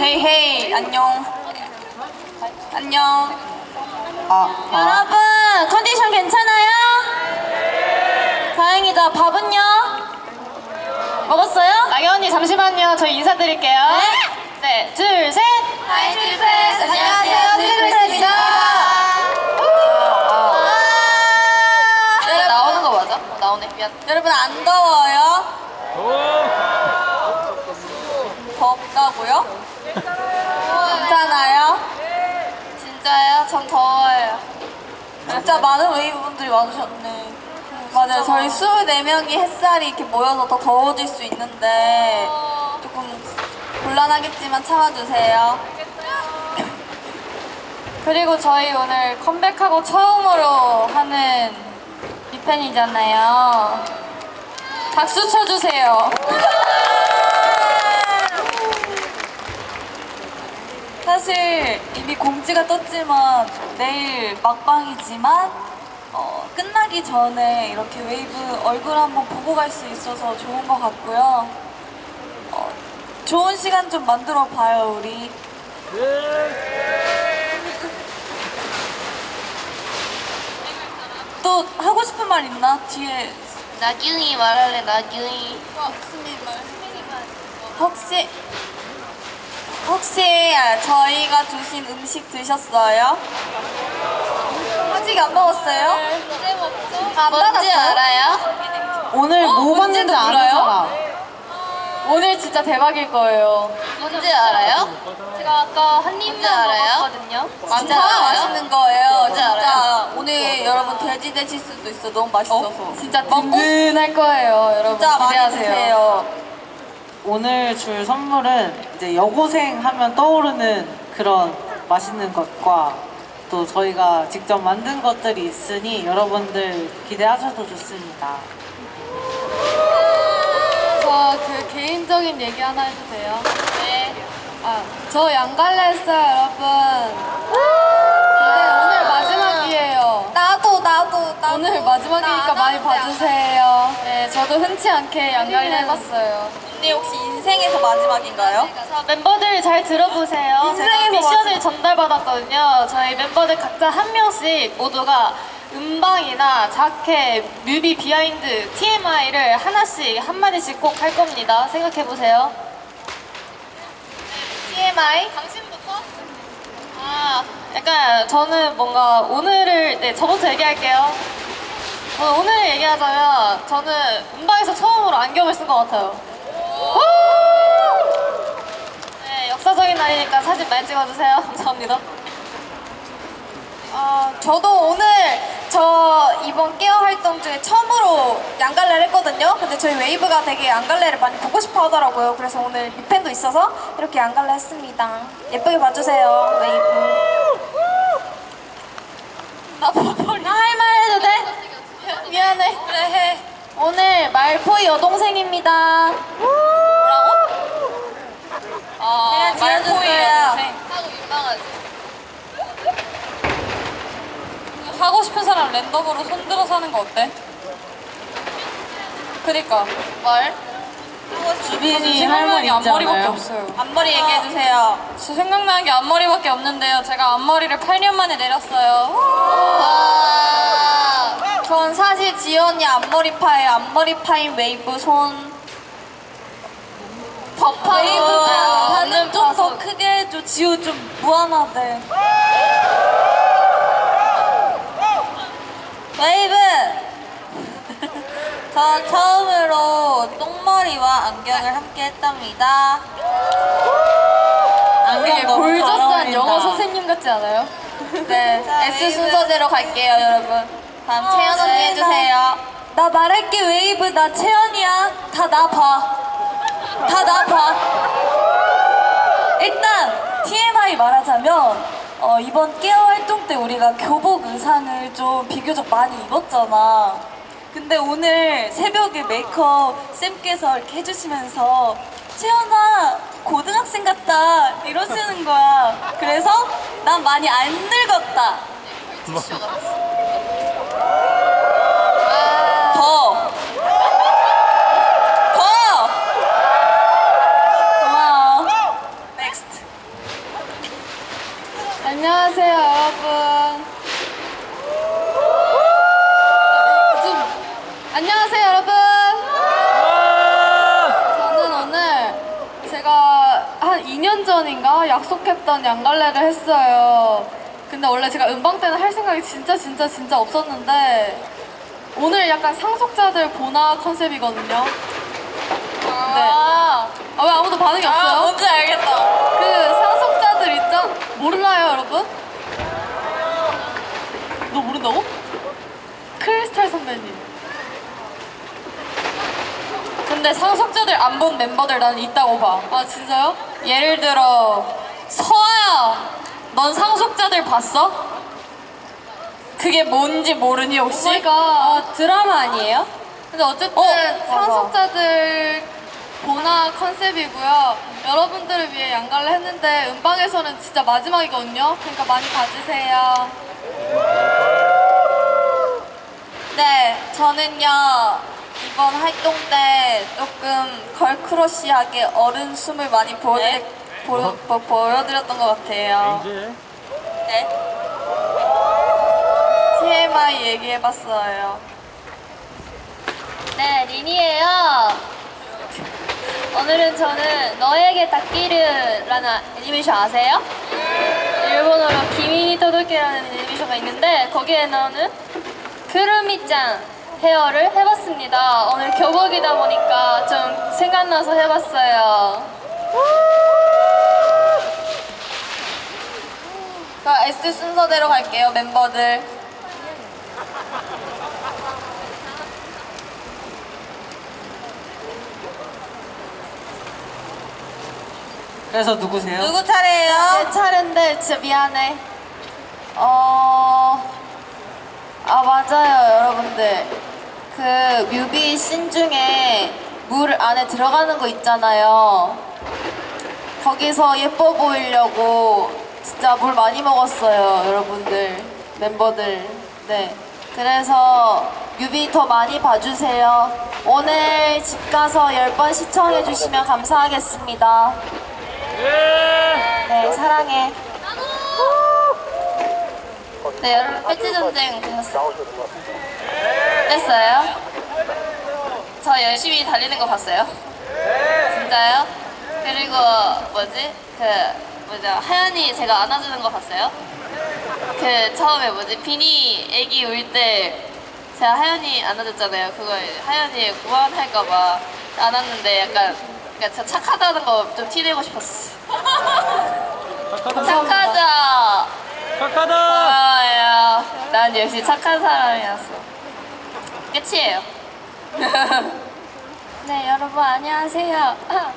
헤이 헤이 안녕 안녕 아, 여러분 컨디션 괜찮아요? 다행이다 밥은요? 먹었어요? 나경 언니 잠시만요. 저희 인사드릴게요. 네, 둘, 셋. 하이 트리플스 안녕하세요 트리플스입니다 네, 나오는 거 맞아? 나오네. 미안. 여러분 안 더워요? 덥다고요? 괜찮아요? 전 더워요. 진짜 많은 웨이브분들이 와주셨네. 맞아요. 저희 24명이 햇살이 이렇게 모여서 더 더워질 수 있는데 조금 곤란하겠지만 참아주세요. 그리고 저희 오늘 컴백하고 처음으로 하는 리팬이잖아요. 박수 쳐주세요. 사실 이미 공지가 떴지만 내일 막방이지만 어, 끝나기 전에 이렇게 웨이브 얼굴 한번 보고 갈 수 있어서 좋은 것 같고요. 어, 좋은 시간 좀 만들어 봐요 우리. 또 하고 싶은 말 있나? 뒤에 나균이 말할래, 나균이. 혹시 혹시 저희가 주신 음식 드셨어요? 아직 안 먹었어요? 안 뭔지 받았어요? 알아요? 오늘 어, 뭐 뭔지도 봤는지 아는 몰라요? 사람. 오늘 진짜 대박일 거예요. 뭔지 알아요? 제가 아까 한 입만 알아요? 먹었거든요. 진짜 맛있는 거예요. 진짜 알아요? 오늘 여러분 돼지 되실 수도 있어. 너무 맛있어서. 진짜 먹고 든든할 거예요, 여러분. 진짜 많이 기대하세요. 드세요. 오늘 줄 선물은 이제 여고생 하면 떠오르는 그런 맛있는 것과 또 저희가 직접 만든 것들이 있으니 여러분들 기대하셔도 좋습니다. 저 그 개인적인 얘기 하나 해도 돼요? 네. 아, 저 양갈래 했어요, 여러분. 근데 오늘 마지막이에요. 나도 나도 나도. 오늘 마지막이니까 나 많이 안 봐주세요. 네, 저도 흔치 않게 양갈래 해봤어요. 언니 혹시 인생에서 마지막인가요? 자, 멤버들 잘 들어보세요. 제가 인생에서 미션을. 전달받았거든요. 저희 멤버들 각자 한 명씩 모두가 음방이나 자켓, 뮤비 비하인드, TMI를 하나씩 한 마디씩 꼭 할 겁니다. 생각해 보세요. TMI? 당신부터? 아, 약간 저는 뭔가 오늘을, 네, 저부터 얘기할게요. 저는 오늘 얘기하자면 저는 음방에서 처음으로 안경을 쓴 것 같아요. 네, 역사적인 날이니까 사진 많이 찍어주세요. 감사합니다. 어, 저도 오늘 저 이번 깨어 활동 중에 처음으로 양갈래를 했거든요. 근데 저희 웨이브가 되게 양갈래를 많이 보고 싶어 하더라고요. 그래서 오늘 리팬도 있어서 이렇게 양갈래 했습니다. 예쁘게 봐주세요, 웨이브. 나 돼? 미안해. 그래, 해. 오늘 말포이 여동생입니다. 뭐라고? 아, 제가 지어줬어요. 하고 민망하지. 하고 싶은 사람 랜덤으로 손들어서 하는 거 어때? 그니까. 말? 주빈이 할말 있지 앞머리밖에? 없어요. 앞머리 얘기해주세요. 저 생각나는 게 앞머리밖에 없는데요. 제가 앞머리를 8년 만에 내렸어요. 전 사실 지연이 앞머리 파에 앞머리 파인 웨이브 손. 버퍼 웨이브가 반응 좀더 크게 해줘. 지우 좀 무한하대. 웨이브! 전 처음으로 똥머리와 안경을 함께 했답니다. 안경 너무 잘 골저스한 어울린다. 영어 선생님 같지 않아요? 네, S 순서대로 갈게요, 여러분. 다음 채연 언니 네, 해주세요. 나 말할게, 웨이브. 나 채연이야. 다 나 봐. 다 나 봐. 일단 TMI 말하자면 어, 이번 깨어 활동 때 우리가 교복 의상을 좀 비교적 많이 입었잖아. 근데 오늘 새벽에 메이크업 쌤께서 이렇게 해주시면서 채연아 고등학생 같다 이러시는 거야. 그래서 난 많이 안 늙었다. 더. 더. 고마워. 넥스트. 안녕하세요, 여러분. 좀 안녕하세요, 여러분. 저는 오늘 제가 한 2년 전인가 약속했던 양갈래를 했어요. 근데 원래 제가 음방 때는 할 생각이 진짜 진짜 진짜 없었는데 오늘 약간 상속자들 보나 컨셉이거든요. 네. 아, 왜 아무도 반응이 없어요? 아, 뭔지 알겠다. 그? 몰라요, 여러분? 너 모른다고? 크리스탈 선배님. 근데 상속자들 안 본 멤버들 나는 있다고 봐. 아, 진짜요? 예를 들어 서아야, 넌 상속자들 봤어? 그게 뭔지 모르니 혹시? 오마이갓. 아, 드라마 아니에요? 근데 어쨌든 어, 맞아. 상속자들 보나 컨셉이고요. 여러분들을 위해 양갈래 했는데 음방에서는 진짜 마지막이거든요. 그러니까 많이 봐주세요. 네, 저는요 이번 활동 때 조금 걸크러쉬하게 어른 숨을 많이 보여드리, 보, 보, 보여드렸던 것 같아요. 네. TMI 얘기해봤어요. 네, 린이에요. 오늘은 저는 너에게 닿기를라는 애니메이션 아세요? 일본어로 기미니 토도케라는 애니메이션가 있는데 거기에 나오는 크루미짱 헤어를 해봤습니다. 오늘 교복이다 보니까 좀 생각나서 해봤어요. 그럼 S 순서대로 갈게요, 멤버들. 그래서 누구세요? 누구 차례예요? 내 차례인데 진짜 미안해. 어, 아 맞아요 여러분들. 그 뮤비 씬 중에 물 안에 들어가는 거 있잖아요. 거기서 예뻐 보이려고 진짜 물 많이 먹었어요 여러분들 멤버들. 네. 그래서 뮤비 더 많이 봐주세요. 오늘 집 가서 10번 시청해주시면 감사하겠습니다. 네, 사랑해. 네, 여러분, 배지 전쟁 되셨어요? 됐어요? 저 열심히 달리는 거 봤어요? 진짜요? 그리고 뭐지? 그 뭐죠? 하연이 제가 안아주는 거 봤어요? 그 처음에 뭐지? 비니 애기 울 때 제가 하연이 안아줬잖아요. 그거 하연이 무안할까봐 안았는데 약간 그러니까 저 착하다는 거 좀 티내고 싶었어. 착하자. 착하다. 고마워요. 난 역시 착한 사람이었어. 끝이에요. 네, 여러분 안녕하세요.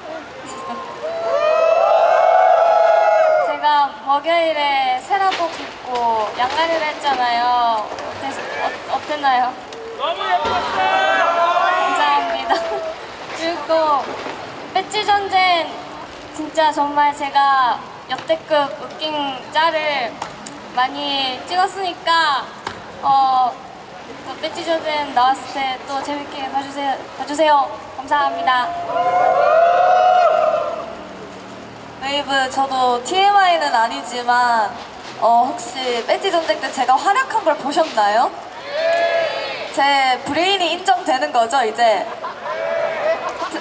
제가 목요일에 세라복 입고 양갈이를 했잖아요. 어땠, 어, 어땠나요? 너무 예뻤어. 감사합니다. 그리고 배지 전쟁 진짜 정말 제가 역대급 웃긴 짤을 많이 찍었으니까 어, 또 배지 전쟁 나왔을 때 또 재밌게 봐주세요. 봐주세요. 감사합니다. 웨이브 저도 TMI는 아니지만 어, 혹시 배지 전쟁 때 제가 활약한 걸 보셨나요? 제 브레인이 인정되는 거죠 이제?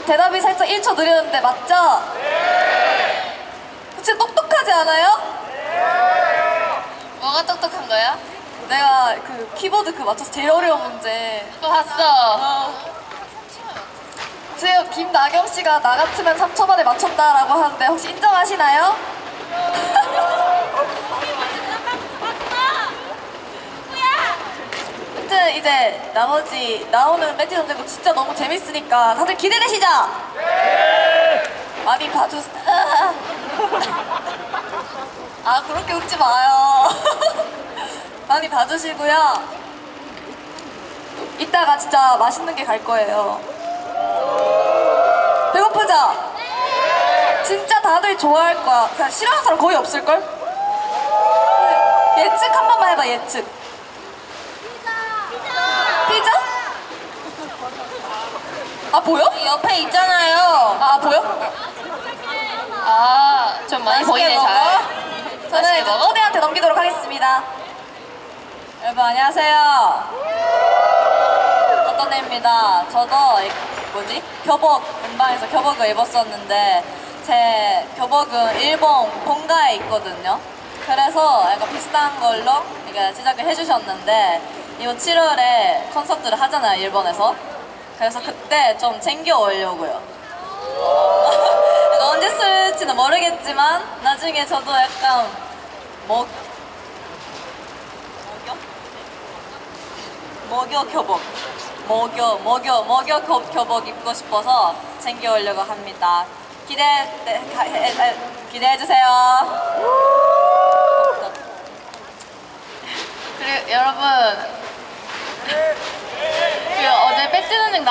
대- 대답이 살짝 1초 느렸는데 맞죠? 혹시 똑똑하지 않아요? 뭐가 똑똑한 거야? 내가 그 키보드 그 맞춰서 제일 어려운 문제 그거 봤어. 어. 지금 김나경 씨가 나 같으면 3초 만에 맞췄다라고 하는데 혹시 인정하시나요? 아무튼 이제 나머지 나오는 배지 전쟁도 진짜 너무 재밌으니까 다들 기대되시죠? 많이 봐주세요. 아 그렇게 웃지 마요. 많이 봐주시고요. 이따가 진짜 맛있는 게 갈 거예요. 배고프죠? 진짜 다들 좋아할 거야. 그냥 싫어하는 사람 거의 없을걸? 예측 한 번만 해봐, 예측. 피자? 아, 보여? 옆에 있잖아요. 아, 보여? 아, 좀 많이 보이네, 잘. 저는 이제 먹어? 초대한테 넘기도록 하겠습니다. 여러분, 안녕하세요. 어떤 애입니다. 저도 이- 뭐지? 교복, 음방에서 교복을 입었었는데 제 교복은 일본 본가에 있거든요. 그래서 약간 비슷한 걸로 이게 제작을 해주셨는데 이번 7월에 콘서트를 하잖아요, 일본에서. 그래서 그때 좀 챙겨 오려고요. 약간 언제 쓸지는 모르겠지만 나중에 저도 약간 먹 먹여 교복 먹여 먹여 먹여 교, 교복 입고 싶어서 챙겨 오려고 합니다. 기대 네, 가- 해- 해- 기대해 주세요. 그리고 여러분 전쟁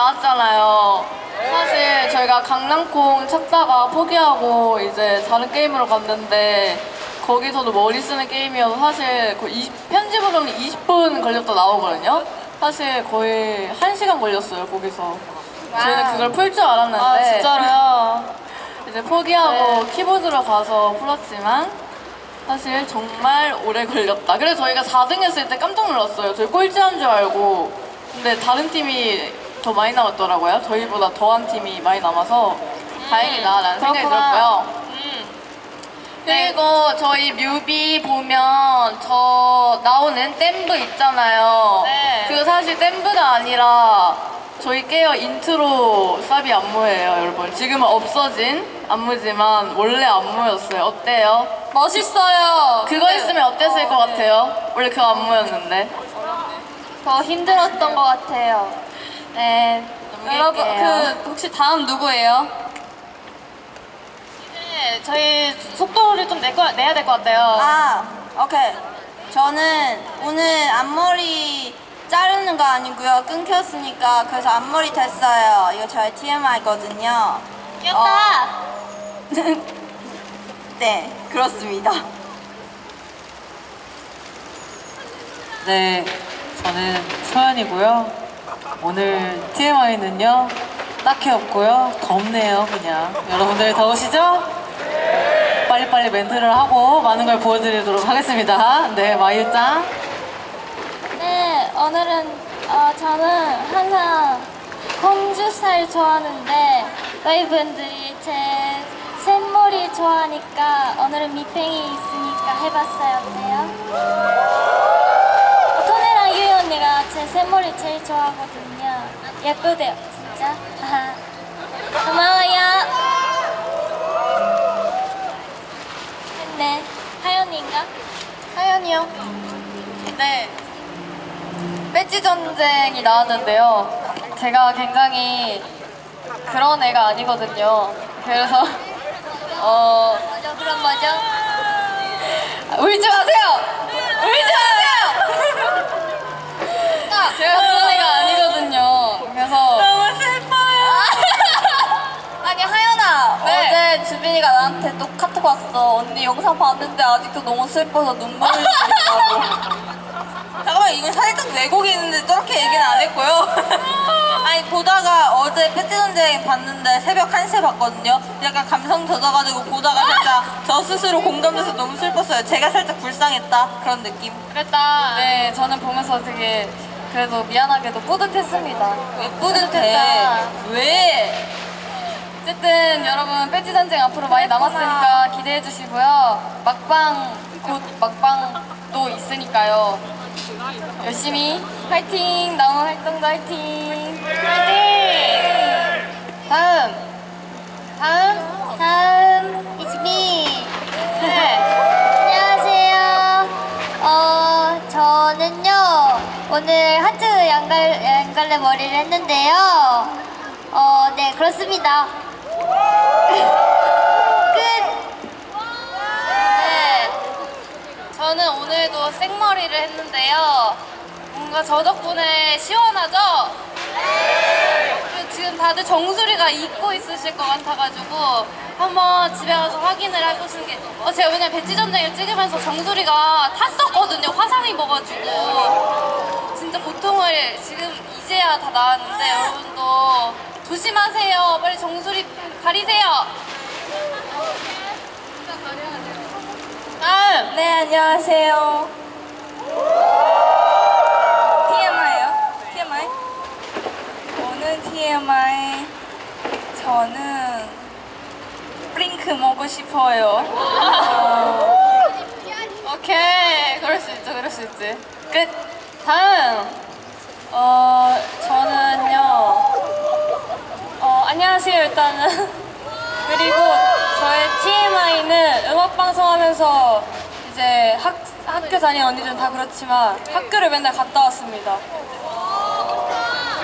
나왔잖아요. 사실 저희가 강낭콩 찾다가 포기하고 이제 다른 게임으로 갔는데 거기서도 머리 쓰는 게임이어서 사실 거의 20, 편집으로는 20분 걸렸다 나오거든요. 사실 거의 1시간 걸렸어요 거기서. 저희는 그걸 풀 줄 알았는데 아, 진짜로요? 이제 포기하고 키보드로 가서 풀었지만 사실 정말 오래 걸렸다. 그래서 저희가 4등 했을 때 깜짝 놀랐어요. 저희 꼴찌한 줄 알고. 근데 다른 팀이 더 많이 남았더라고요. 저희보다 더한 팀이 많이 남아서 다행이다라는 생각이 그렇구나. 들었고요. 그리고 저희 뮤비 보면 저 나오는 댐브 있잖아요. 네. 그거 사실 댐브가 아니라 저희 깨어 인트로 사비 안무예요, 여러분. 지금은 없어진 안무지만 원래 안무였어요. 어때요? 멋있어요. 그거 있으면 어땠을 것 같아요? 원래 그 안무였는데. 더 힘들었던 것 같아요. 네. 여러분. 그 혹시 다음 누구예요? 이제 저희 속도를 좀 내, 거, 내야 될 것 같아요. 아, 오케이. 저는 오늘 앞머리 자르는 거 아니고요. 끊겼으니까 그래서 앞머리 됐어요. 이거 저의 TMI거든요. 귀엽다. 네, 그렇습니다. 네, 저는 소연이고요. 오늘 TMI는요, 딱히 없고요. 덥네요, 그냥. 여러분들 더우시죠? 빨리빨리 멘트를 하고 많은 걸 보여드리도록 하겠습니다. 네, 마유짱. 네, 오늘은 어, 저는 항상 공주 스타일 좋아하는데 너희 분들이 제 샘머리 좋아하니까 오늘은 미팽이 있으니까 해봤어요. 어때요? 제 샘머리 제일 좋아하거든요. 예쁘대요, 진짜. 하하. 고마워요. 네, 하연인가? 하연이요. 네. 배지 전쟁이 나왔는데요. 제가 굉장히 그런 애가 아니거든요. 그래서 어 뭐죠? 그럼 뭐죠? 울지 마세요. 울지 마세요. 주빈이가 나한테 또 카톡 왔어. 언니 영상 봤는데 아직도 너무 슬퍼서 눈물 흘리고 있다고. 잠깐만, 이거 살짝 왜곡이 있는데 저렇게 얘기는 안 했고요. 아니, 보다가 어제 패티 전쟁 봤는데 새벽 1시에 봤거든요. 약간 감성 젖어가지고 보다가 살짝 저 스스로 공감돼서 너무 슬펐어요. 제가 살짝 불쌍했다. 그런 느낌. 그랬다. 네, 저는 보면서 되게 그래도 미안하게도 뿌듯했습니다. 왜 뿌듯해? 왜? 어쨌든 여러분 배지 전쟁 앞으로 많이 남았으니까 기대해 주시고요. 막방 곧 막방도 있으니까요. 열심히 파이팅! 나오는 활동도 화이팅! 파이팅! 다음 다음 다음 it's me. 네. 안녕하세요. 어 저는요 오늘 하트 양갈 양갈래 머리를 했는데요. 어 네 그렇습니다. 끝. 네. 저는 오늘도 생머리를 했는데요. 뭔가 저 덕분에 시원하죠? 그리고 지금 다들 정수리가 잊고 있으실 것 같아가지고 한번 집에 가서 확인을 해보시는 게 어, 제가 왜냐면 배지 전쟁을 찍으면서 정수리가 탔었거든요 화상 입어가지고 진짜 보통을 지금 이제야 다 나았는데 여러분도 조심하세요 빨리 정수리 가리세요 다음 네, 안녕하세요. TMI요? TMI? 오늘 TMI 저는 프링크 먹고 싶어요. 오케이 그럴 수 있죠 그럴 수 있지 끝. 다음 어, 저는요. 어, 안녕하세요, 일단은. 그리고 저의 TMI는 음악 방송 하면서 이제 학, 학교 다니는 언니들은 다 그렇지만 학교를 맨날 갔다 왔습니다.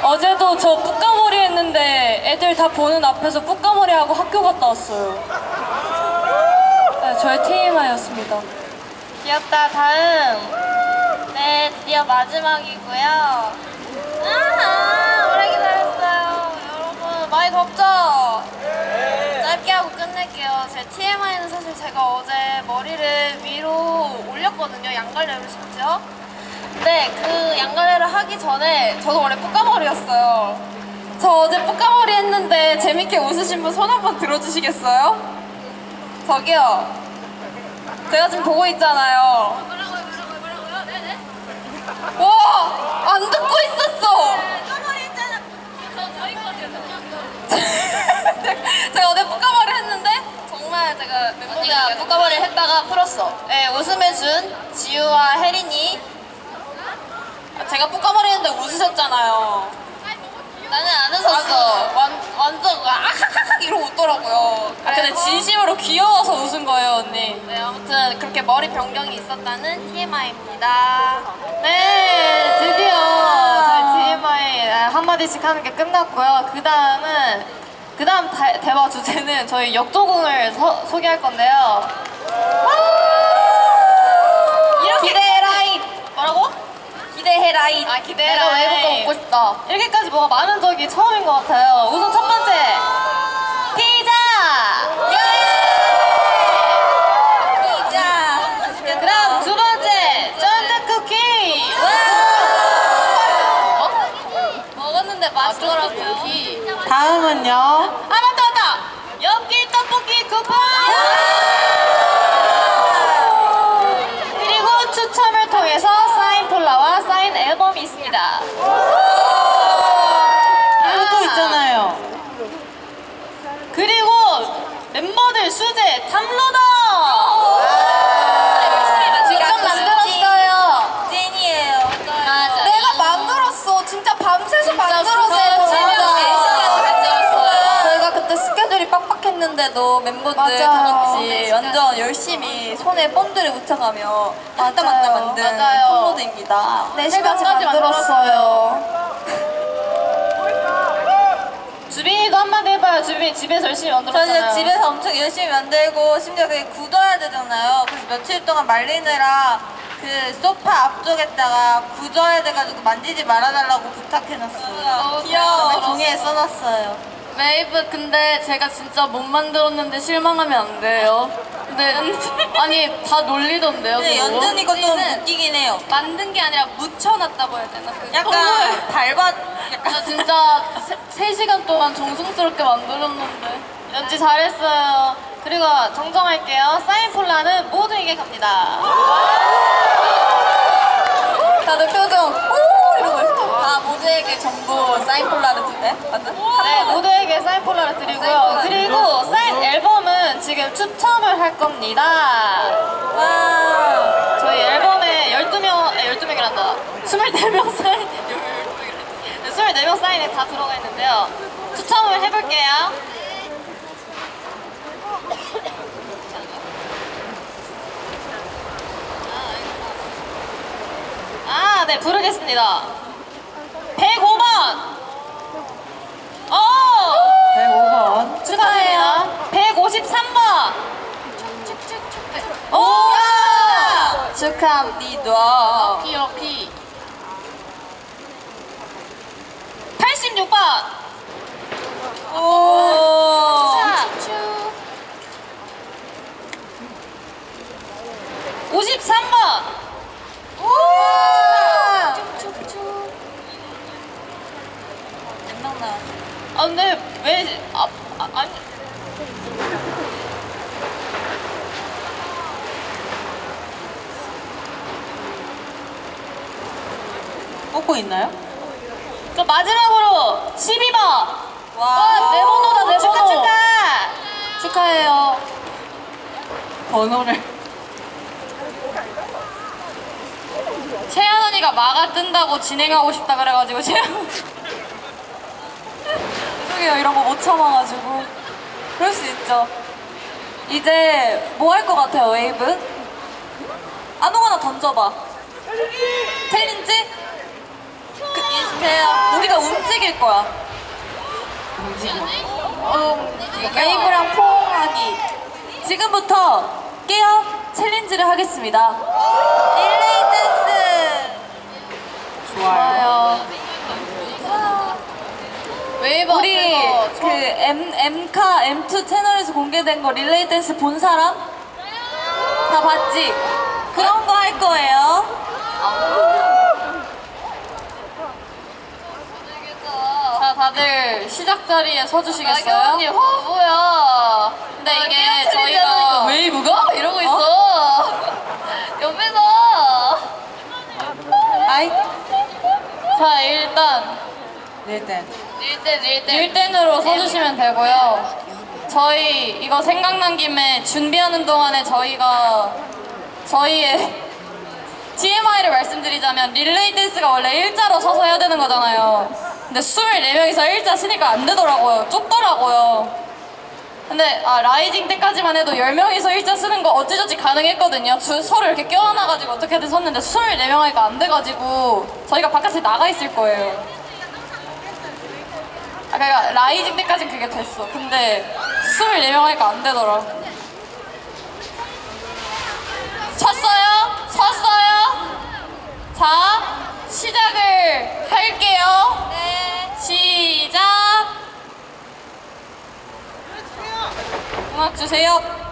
어제도 저 뿌까머리 했는데 애들 다 보는 앞에서 뿌까머리 하고 학교 갔다 왔어요. 네, 저의 TMI였습니다. 귀엽다 다음 네 드디어 마지막이고요 아 여러분 많이 덥죠? 짧게 하고 끝낼게요. 제 TMI는 사실 제가 어제 머리를 위로 올렸거든요. 양갈래로 심지어. 근데 그 양갈래를 하기 전에 저도 원래 뿌까머리였어요. 저 어제 뿌까머리 했는데 재밌게 웃으신 분 손 한번 들어주시겠어요? 저기요. 제가 지금 보고 있잖아요. 와! 안 듣고 있었어! 제가 어제 뿌까머리 했는데 정말 제가 언니가 뿌까머리 했다가 풀었어. 네 웃음해준 지우와 혜린이. 제가 뿌까머리 했는데 웃으셨잖아요. 나는 안 웃었어. 완, 완전 아하하하 이러고 웃더라고요. 아, 근데 진심으로 귀여워서 웃은 거예요 언니. 네 아무튼 그렇게 머리 변경이 있었다는 TMI입니다. 네 드디어 TMI 한마디씩 하는 게 끝났고요. 그 다음은 그 다음 대화 주제는 저희 역도공을 서- 소개할 건데요. 이렇게 기대해라잇 뭐라고? 기대해라잇 아 기대해라 내가 외국어 먹고 싶다. 이렇게까지 뭐가 많은 적이 처음인 것 같아요. 우선 첫 번째 피자 피자 그다음 두 번째 쫀득 쿠키 먹었는데 맛있더라고요 다음은요. 다 같이 완전 열심히 손에 본드를 묻혀가며 만다 만다 만든 맞아요. 컴로드입니다. 네 시간까지 새벽까지 만들었어요. 주빈이도 한마디 해봐요 주빈이 집에서 열심히 만들었잖아요 이제 집에서 엄청 열심히 만들고 심지어 그게 굳어야 되잖아요. 그래서 며칠 동안 말리느라 그 소파 앞쪽에다가 굳어야 돼가지고 만지지 말아달라고 부탁해놨어요. 귀여워. 종이에 써놨어요. 웨이브 근데 제가 진짜 못 만들었는데 실망하면 안 돼요. 근데 아니 다 놀리던데요. 근데 저거? 연준이가 좀 웃기긴 해요. 만든 게 아니라 묻혀놨다고 해야 되나? 그 약간 닮았. 저 진짜 세, 3시간 동안 정성스럽게 만들었는데 연지 잘했어요 그리고 정정할게요 사인 폴라는 모두에게 갑니다 다들 표정 오. 다 모두에게 전부 사인 폴라를 주네. 맞아? 네, 모두에게 사인 폴라를 드리고요. 그리고 사인 앨범은 지금 추첨을 할 겁니다. 와. 저희 앨범에 12명, 12명이란다. 24명 사인, 24명 사인에 다 들어가 있는데요. 추첨을 해볼게요. 아, 네, 부르겠습니다. 105번. 어! 105번. 축하해요. 153번. 오! 축하합니다. 럭키 럭키. 86번. 오! 53번. 근데 왜 아, 아 아니 뽑고 있나요? 그 마지막으로 12번. 와, 와, 내 번호다, 내 축하, 번호. 축하. 축하해요. 번호를 채연 언니가 마가 뜬다고 진행하고 싶다 그래가지고 채연 죄송해요 이런 거 못 참아가지고 그럴 수 있죠 이제 뭐 할 것 같아요 웨이브? 아무거나 던져봐 챌린지? 그, 비슷해요. 우리가 움직일 거야 웨이브랑 포옹하기. 지금부터 깨어 챌린지를 하겠습니다 릴레이 댄스. 좋아요. 웨이브 우리 앞에서 그 M, M카 M2 채널에서 공개된 거 릴레이 댄스 본 사람? 다 봤지? 그런 거 할 거예요 자 다들 시작 자리에 서주시겠어요? 나경 언니 바보야. 근데 아, 이게 저희가 웨이브가 이러고 있어. 옆에서. 아이 자 일단 일단 릴땐 릴땐. 일대으로 서주시면 되고요. 저희 이거 생각난 김에 준비하는 동안에 저희가 저희의 TMI를 말씀드리자면 릴레이 댄스가 원래 일자로 서서 해야 되는 거잖아요. 근데 24명이서 일자 쓰니까 안 되더라고요. 좁더라고요. 근데 아 라이징 때까지만 해도 10명이서 일자 쓰는 거 어찌저찌 가능했거든요. 주, 서로 이렇게 껴안아가지고 어떻게든 섰는데 24명 하니까 안 돼가지고 저희가 바깥에 나가 있을 거예요. 아, 그러니까 라이징 때까진 그게 됐어. 근데 24명 하니까 안 되더라. 섰어요? 섰어요? 자, 시작을 할게요. 네. 시작. 음악 주세요.